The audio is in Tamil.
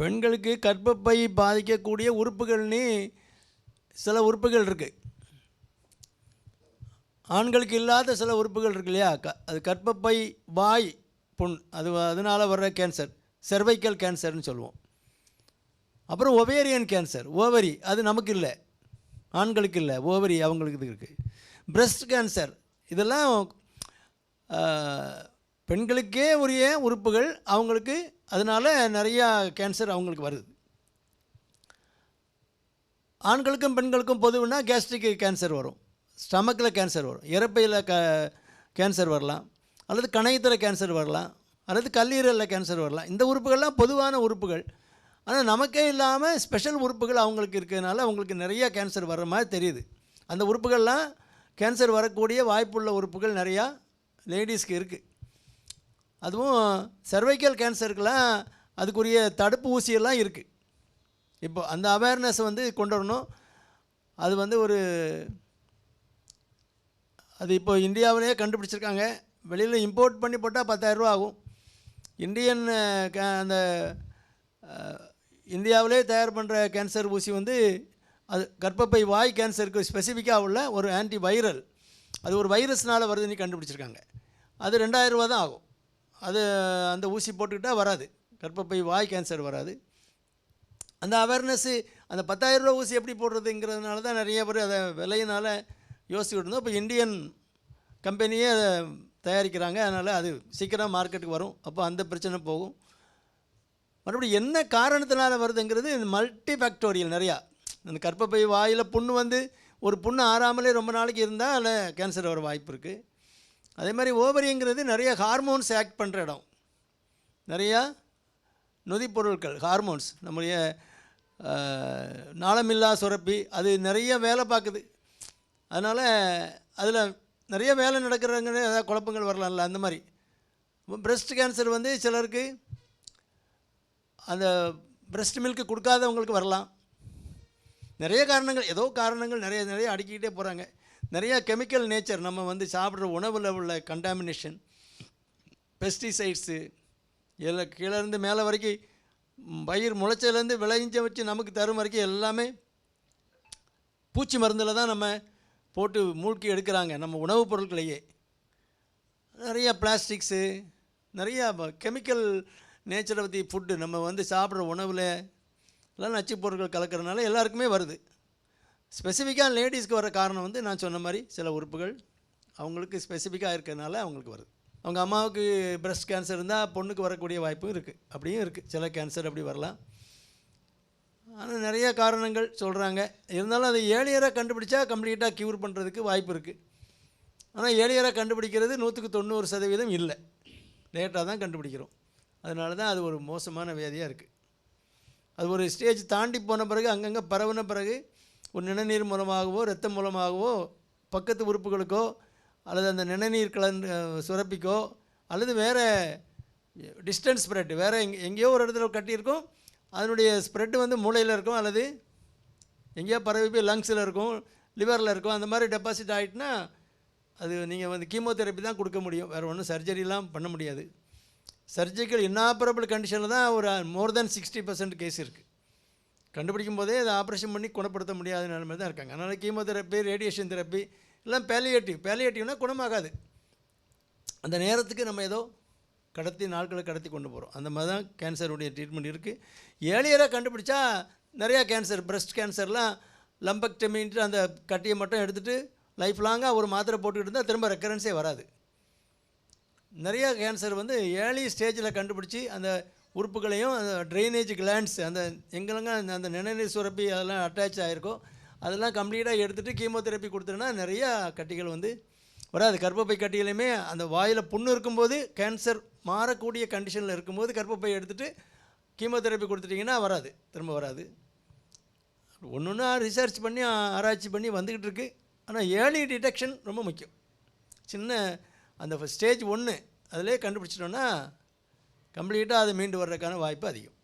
பெண்களுக்கு கர்ப்பப்பை பாதிக்கக்கூடிய உறுப்புகள்னு சில உறுப்புகள் இருக்குது ஆண்களுக்கு இல்லாத சில உறுப்புகள் இருக்கு இல்லையா? க அது கர்ப்பப்பை வாய் புண் அது அதனால் வர்ற கேன்சர் செர்வைக்கல் கேன்சர்னு சொல்லுவோம். அப்புறம் ஒவேரியன் கேன்சர் ஓவரி அது நமக்கு இல்லை. ஆண்களுக்கு இல்லை ஓவரி அவங்களுக்கு இது இருக்குது பிரஸ்ட் கேன்சர் இதெல்லாம் பெண்களுக்கே உரிய உறுப்புகள் அவங்களுக்கு அதனால் நிறையா கேன்சர் அவங்களுக்கு வருது. ஆண்களுக்கும் பெண்களுக்கும் பொதுவுனா கேஸ்ட்ரிக் கேன்சர் வரும். ஸ்டமக்கில் கேன்சர் வரும். இறப்பையில் க கேன்சர் வரலாம். அல்லது கணையத்தில் கேன்சர் வரலாம். அல்லது கல்லீரலில் கேன்சர் வரலாம். இந்த உறுப்புகள்லாம் பொதுவான உறுப்புகள். ஆனால் நமக்கே இல்லாமல் ஸ்பெஷல் உறுப்புகள் அவங்களுக்கு இருக்கிறதுனால அவங்களுக்கு நிறையா கேன்சர் வர்ற மாதிரி தெரியுது. அந்த உறுப்புகள்லாம் கேன்சர் வரக்கூடிய வாய்ப்புள்ள உறுப்புகள் நிறையா லேடிஸ்க்கு இருக்குது அதுவும் சர்வைக்கல் கேன்சருக்கெல்லாம் அதுக்குரிய தடுப்பு ஊசியெல்லாம் இருக்குது இப்போ அந்த அவேர்னஸ் வந்து கொண்டு வரணும். அது வந்து ஒரு அது இப்போ இந்தியாவிலேயே கண்டுபிடிச்சிருக்காங்க. வெளியில் இம்போர்ட் பண்ணி போட்டால் பத்தாயிரரூவா ஆகும். இந்தியன் அந்த இந்தியாவிலே தயார் பண்ணுற கேன்சர் ஊசி வந்து அது கர்ப்பப்பை வாய் கேன்சருக்கு ஸ்பெசிஃபிக்காக உள்ள ஒரு ஆன்டி வைரல் அது ஒரு வைரஸ்னால் வருதுன்னு கண்டுபிடிச்சிருக்காங்க. அது ரெண்டாயிரம் ரூபா தான் ஆகும். அது அந்த ஊசி போட்டுக்கிட்டால் வராது. கர்ப்பப்பை வாய் கேன்சர் வராது. அந்த அவேர்னஸ்ஸு அந்த பத்தாயிரம் ரூபா ஊசி எப்படி போடுறதுங்கிறதுனால தான் நிறைய பேர் அதை விலையினால் யோசிச்சுட்டு இருந்தோம். இப்போ இந்தியன் கம்பெனியே அதை தயாரிக்கிறாங்க. அதனால் அது சீக்கிரம் மார்க்கெட்டுக்கு வரும். அப்போ அந்த பிரச்சனை போகும். மறுபடியும் என்ன காரணத்தினால வருதுங்கிறது மல்டி ஃபேக்டோரியல் நிறையா. அந்த கர்ப்பப்பை வாயில் புண்ணு வந்து ஒரு புண்ணு ஆறாமலே ரொம்ப நாளைக்கு இருந்தால் அதில் கேன்சர் வர வாய்ப்பு இருக்குது அதே மாதிரி ஓவரிங்கிறது நிறைய ஹார்மோன்ஸ் ஆக்ட் பண்ணுற இடம். நிறையா நொதிப்பொருட்கள் ஹார்மோன்ஸ் நம்முடைய நாளமில்லா சுரப்பி அது நிறைய வேலை பார்க்குது. அதனால் அதில் நிறைய வேலை நடக்கிறவங்க ஏதாவது குழப்பங்கள் வரலாம்ல அந்த மாதிரி. பிரஸ்ட் கேன்சர் வந்து சிலருக்கு அந்த பிரஸ்ட் மில்க் கொடுக்காதவங்களுக்கு வரலாம். நிறைய காரணங்கள் ஏதோ காரணங்கள் நிறைய நிறைய அடுக்கிக்கிட்டே போகிறாங்க நிறைய கெமிக்கல் நேச்சர் நம்ம வந்து சாப்பிட்ற உணவில் உள்ள கண்டாமினேஷன் பெஸ்டிசைட்ஸு எல்லாம் கீழேருந்து மேலே வரைக்கும் பயிர் முளைச்சலேருந்து விளைஞ்ச வச்சு நமக்கு தரும் வரைக்கும் எல்லாமே பூச்சி மருந்தில் தான் நம்ம போட்டு மூழ்கி எடுக்கிறாங்க நம்ம உணவுப் பொருட்களையே. நிறைய பிளாஸ்டிக்ஸு நிறையா கெமிக்கல் நேச்சரை பற்றி ஃபுட்டு நம்ம வந்து சாப்பிட்ற உணவில் எல்லாம் நச்சுப் பொருட்கள் கலக்கிறதுனால எல்லாருக்குமே வருது. ஸ்பெசிஃபிக்காக லேடிஸ்க்கு வர காரணம் வந்து நான் சொன்ன மாதிரி சில உறுப்புகள் அவங்களுக்கு ஸ்பெசிஃபிக்காக இருக்கிறதுனால அவங்களுக்கு வருது. அவங்க அம்மாவுக்கு பிரஸ்ட் கேன்சர் இருந்தால் பொண்ணுக்கு வரக்கூடிய வாய்ப்பும் இருக்குது அப்படியும் இருக்குது சில கேன்சர் அப்படி வரலாம். ஆனால் நிறைய காரணங்கள் சொல்கிறாங்க இருந்தாலும் அதை ஏழியராக கண்டுபிடிச்சா கம்ப்ளீட்டாக க்யூர் பண்ணுறதுக்கு வாய்ப்பு இருக்குது ஆனால் ஏழியராக கண்டுபிடிக்கிறது நூற்றுக்கு தொண்ணூறு சதவீதம் இல்லை. லேட்டாக தான் கண்டுபிடிக்கிறோம். அதனால தான் அது ஒரு மோசமான வியாதியாக இருக்குது அது ஒரு ஸ்டேஜ் தாண்டி போன பிறகு அங்கங்கே பரவின பிறகு ஒரு நிணநீர் மூலமாகவோ ரத்தம் மூலமாகவோ பக்கத்து உறுப்புகளுக்கோ அல்லது அந்த நிணநீர் கலந்து சுரப்பிக்கோ அல்லது வேறு டிஸ்டன்ஸ் ஸ்ப்ரெட் வேறு எங்கே எங்கேயோ ஒரு இடத்துல கட்டியிருக்கும். அதனுடைய ஸ்ப்ரெட் வந்து மூளையில் இருக்கும் அல்லது எங்கேயோ பரவி போய் லங்ஸில் இருக்கும் லிவரில் இருக்கும். அந்த மாதிரி டெபாசிட் ஆகிட்டுனா அது நீங்கள் வந்து கீமோதெரப்பி தான் கொடுக்க முடியும். வேறு ஒன்றும் சர்ஜரிலாம் பண்ண முடியாது. சர்ஜிக்கல் இன்னாப்பரபிள் கண்டிஷனில் தான் ஒரு more than sixty percent case இருக்குது கண்டுபிடிக்கும் போதே அதை ஆப்ரேஷன் பண்ணி குணப்படுத்த முடியாத நிலைமை தான் இருக்காங்க. அதனால் கீமோதெரப்பி ரேடியேஷன் தெரப்பி எல்லாம் பேலியேட்டிவ் பேலியேட்டிவ்னா குணமாகாது. அந்த நேரத்துக்கு நம்ம ஏதோ கடத்தி நாட்களை கடத்தி கொண்டு போகிறோம் அந்த மாதிரி தான் கேன்சருடைய ட்ரீட்மெண்ட் இருக்குது ஏழியராக கண்டுபிடிச்சா நிறையா கேன்சர் பிரஸ்ட் கேன்சர்லாம் லம்பக்டமின்ட்டு அந்த கட்டியை மட்டும் எடுத்துகிட்டு லைஃப் லாங்காக ஒரு மாத்திரை போட்டுக்கிட்டு இருந்தால் திரும்ப ரெக்கரன்ஸே வராது. நிறையா கேன்சர் வந்து ஏர்லி ஸ்டேஜில் கண்டுபிடிச்சி அந்த உறுப்புகளையும் அந்த ட்ரைனேஜ் கிளாண்ட்ஸ் அந்த எங்கெல்லாம் அந்த- அந்த நிணநீர் சுரப்பி அதெல்லாம் அட்டாச் ஆகிருக்கோ அதெல்லாம் கம்ப்ளீட்டாக எடுத்துகிட்டு கீமோதெரப்பி கொடுத்தோன்னா நிறையா கட்டிகள் வந்து வராது. கர்ப்பப்பை கட்டியிலையுமே அந்த வாயில் புண்ணு இருக்கும்போது கேன்சர் மாறக்கூடிய கண்டிஷனில் இருக்கும்போது கர்ப்பப்பை எடுத்துகிட்டு கீமோதெரப்பி கொடுத்துட்டிங்கன்னா வராது திரும்ப வராது. ஒன்று ஒன்றா ரிசர்ச் பண்ணி ஆராய்ச்சி பண்ணி வந்துக்கிட்டு இருக்கு. ஆனால் ஏர்லி டிடெக்ஷன் ரொம்ப முக்கியம். சின்ன அந்த ஸ்டேஜ் ஒன்று அதிலே கண்டுபிடிச்சிட்டோன்னா கம்ப்ளீட்டாக அது மீண்டு வர்றதுக்கான வாய்ப்பு அதிகம்.